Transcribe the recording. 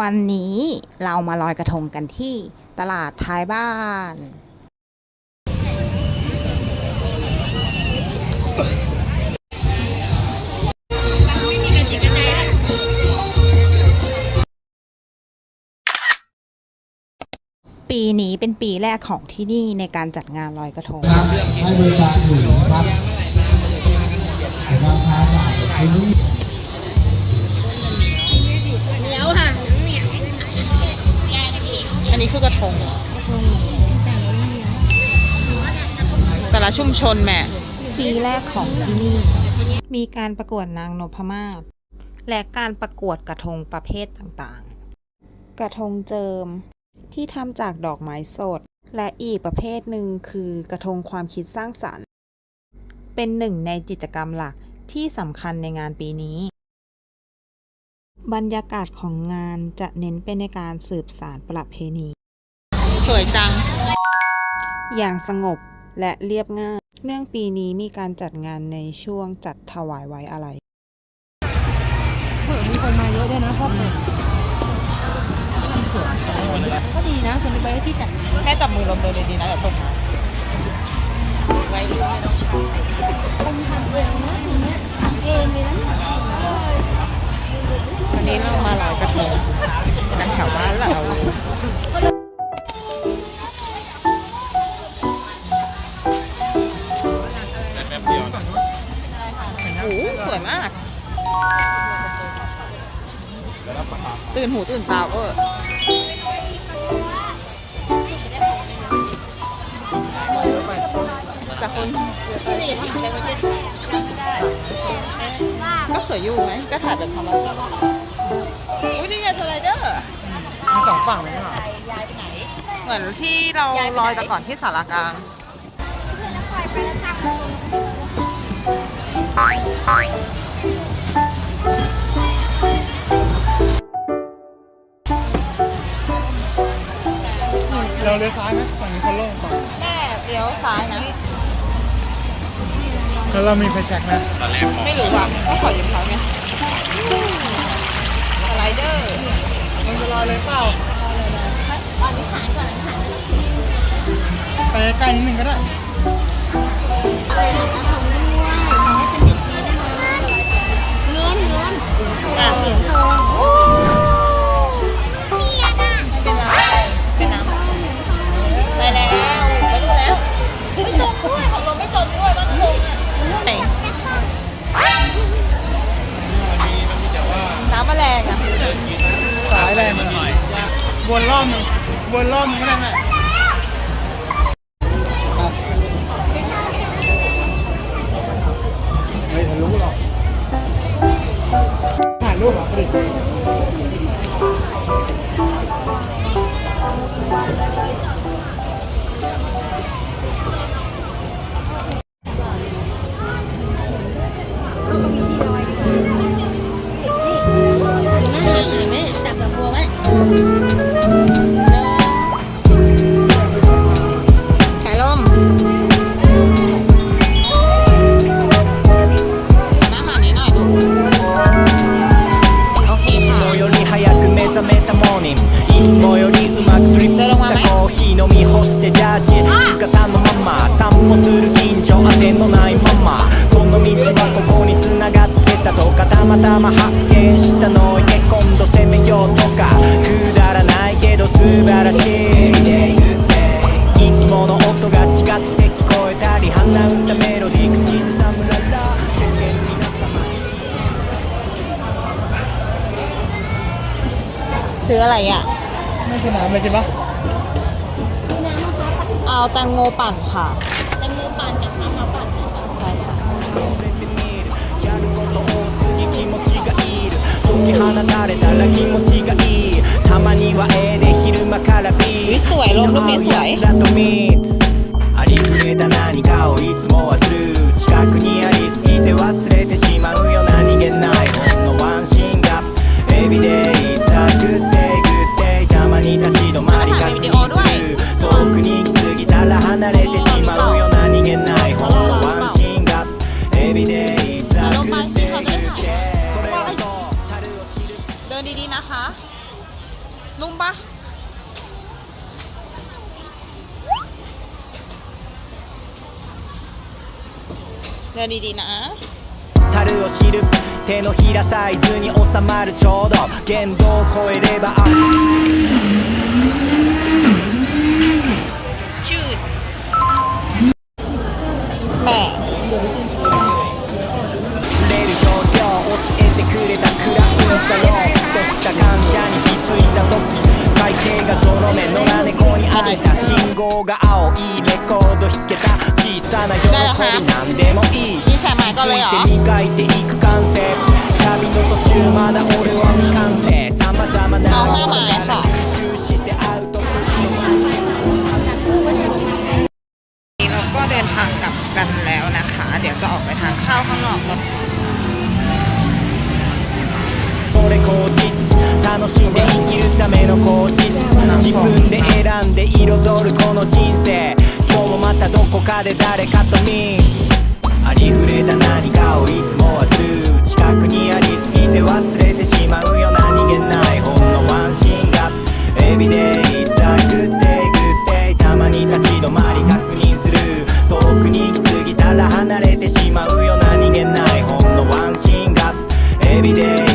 วันนี้เรามาลอยกระทงกันที่ตลาดท้ายบ้าน ปีนี้เป็นปีแรกของที่นี่ในการจัดงานลอยกระทง ให้บริการอยู่ครับ แต่ละชุมชนแม่ปีแรกของที่นี่ มีการประกวดนางนพมาศและการประกวดกระทงประเภทต่างๆ กระทงเจิม ที่ทำจากดอกไม้สด และอีกประเภทหนึ่งคือกระทงความคิดสร้างสรรค์ เป็นหนึ่งในกิจกรรมหลักที่สำคัญในงานปีนี้ บรรยากาศของงานจะเน้นไปในการสืบสารประเพณี สวยจัง อย่างสงบ และเรียบง่าย เนื่องปีนี้มีการจัดงานในช่วงจัดถวายไว้อะไรมีคนมาเยอะด้วยนะครอบครัวก็ดีนะเป็นไปที่จัดแค่จับมือลมเดินเลยดีนะอย่าตกนะไว้ด้วยน้องชายคนทำเองนะทีเนี้ยเองเลยนะเนี่ยวันนี้เรามาลอยกระทงกันแถวบ้านเรา ตื่นหูตื่นตาเออแต่คนก็สวยอยู่ไหมก็ถ่ายแบบธรรมชาติอุ้ยนี่ไงสไลเดอร์มีสองฝั่งเลยนี่หว่าเหมือนที่เราลอยแต่ก่อนที่สารกลางเร แล้วเรามีไฟแช็กนะไม่รู้อะก็ขอยืมเขาไงสไลเดอร์มันจะลอยเลยเปล่าไปใกล้นิดนึงก็ได้ วนรอบหนึ่งวนรอบหนึ่งก็ได้ไหม たモーニングいつもよりうまくトリップしたコーヒー飲み干してジャージ。姿のまま散歩する近所あてのないまま。この道はここに繋がってたとかたまたま発見したの ซื้ออะไรอะ ไม่กินน้ำเลยกินปะเอาแตงโมปั่นค่ะ แตงโมปั่นกับมะพร้าปั่นใช่ค่สวยลมลูกนี้สวย ノリリナ樽を知る。手のひらサイズに収まる。ちょうど限度を超えれば。あ海底がゾロ目野良猫に会えた信号が青いレコード弾けた小さな喜びなんでもいい นี่แชร์ไม้ก่อนเลยเหรอ ついて磨いていく感性旅の途中まだ俺は未完成様々な น้องหน้าไม้ค่ะ 集してアウトプット นี่เราก็เดินทางกลับกันแล้วนะคะ เดี๋ยวจะออกไปทานข้าวข้างนอกกัน これ口実 楽しんで生きるための口実自分で選んで彩るこの人生今日もまたどこかで誰かと見ありふれた何かをいつも忘る近くにありすぎて忘れてしまうよ何気ないほんのワンシーンがエビデイザグッデイグッデイたまに立ち止まり確認する遠くに行き過ぎたら離れてしまうよ何気ないほんのワンシーンがエビデイ